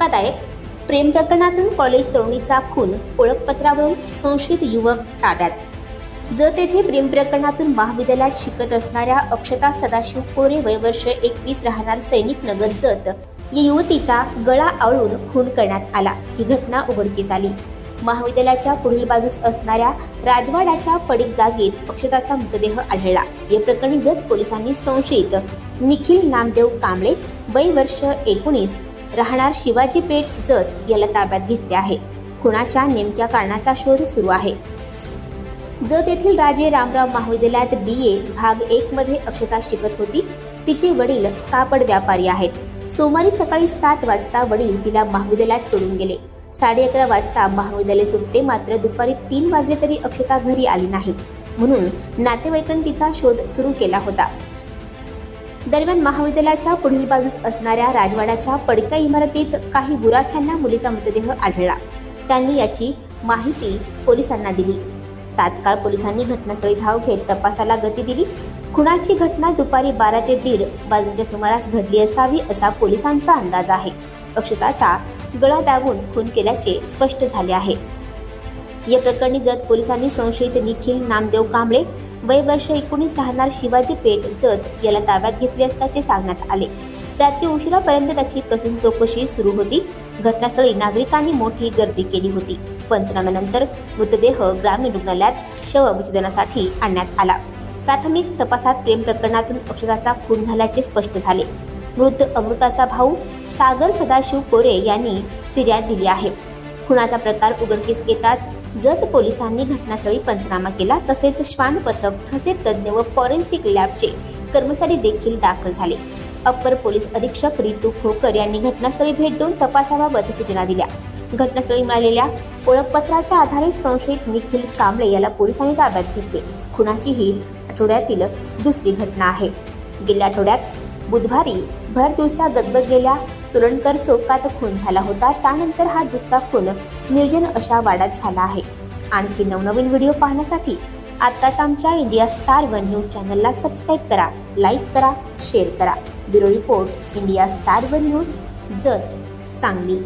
धक्कादायक प्रेम प्रकरणातून कॉलेज तरुणीचा खून ओळखपत्रावरून संशयित युवक ताब्यात. जत तेथे प्रेम प्रकरणातून महाविद्यालयात शिकत असणाऱ्या अक्षता सदाशिव कोरे वयवर्ष एकवीस राहणार सैनिक नगर जत या युवतीचा गळा आवळून खून करण्यात आला. ही घटना उघडकीस आली. महाविद्यालयाच्या पुढील बाजूस असणाऱ्या राजवाड्याच्या पडीक जागेत अक्षताचा मृतदेह आढळला. या प्रकरणी जत पोलिसांनी संशयित निखिल नामदेव कांबळे वय वर्ष एकोणीस राहणार शिवाजी पेठ जत याला ताब्यात घेतले आहे. खुणाच्या नेमक्या कारणाचा शोध सुरू आहे. जत येथील राजे रामराव महाविद्यालयात बी ए भाग एक मध्ये अक्षता शिकत होती. तिचे वडील कापड व्यापारी आहेत. सोमवारी सकाळी सात वाजता वडील तिला महाविद्यालयात सोडून गेले. साडे अकरा वाजता महाविद्यालय सुटते मात्र दुपारी तीन वाजले तरी अक्षता घरी आली नाही. म्हणून नातेवाईकांनी तिचा शोध सुरू केला होता. दरम्यान महाविद्यालयाच्या पुढील बाजूस असणाऱ्या राजवाड्याच्या पडक्या इमारतीत काही गुराठ्यांना मुलीचा मृतदेह आढळला. त्यांनी याची माहिती पोलिसांना दिली. तात्काळ पोलिसांनी घटनास्थळी धाव घेत तपासाला गती दिली. खुनाची घटना दुपारी बारा ते दीड वाजण्याच्या सुमारास घडली असावी असा पोलिसांचा अंदाज आहे. अक्षताचा गळा दाबून खून केल्याचे स्पष्ट झाले आहे. या प्रकरणी जत पोलिसांनी संशयित निखिल नामदेव कांबळे वय वर्ष एकोणीस राहणार शिवाजी पेठ जत याला ताब्यात घेतले असल्याचे सांगण्यात आले. रात्री उशिरापर्यंत त्याची कसून चौकशी सुरू होती. घटनास्थळी नागरिकांनी मोठी गर्दी केली होती. पंचनाम्यानंतर मृतदेह ग्रामीण रुग्णालयात शवविच्छेदनासाठी आणण्यात आला. प्राथमिक तपासात प्रेम प्रकरणातून अक्षताचा खून झाल्याचे स्पष्ट झाले. मृत अमृताचा भाऊ सागर सदाशिव कोरे यांनी फिर्याद दिली आहे. खुनाचा प्रकार उघडकीस येताच जत पोलिसांनी घटनास्थळी पंचनामा केला. तसेच श्वान पथक ठसे तज्ज्ञ व फॉरेन्सिक लॅबचे कर्मचारी देखील दाखल झाले. अप्पर पोलीस अधीक्षक रितू खोकर यांनी घटनास्थळी भेट देऊन तपासाबाबत सूचना दिल्या. घटनास्थळी मिळालेल्या ओळखपत्राच्या आधारे संशयित निखिल कांबळे याला पोलिसांनी ताब्यात घेतले. खुनाची ही आठवड्यातील दुसरी घटना आहे. गेल्या आठवड्यात बुधवारी भर दिवसा गजबजलेल्या सुरणकर चौकात खून झाला होता. त्यानंतर हा दुसरा खून निर्जन अशा वाड्यात झाला आहे. आणखी नवनवीन व्हिडिओ पाहण्यासाठी आत्ताच आमच्या इंडिया स्टार वन न्यूज चॅनलला सबस्क्राईब करा लाईक करा शेअर करा. Bureau report India Star One News Jath Sangli.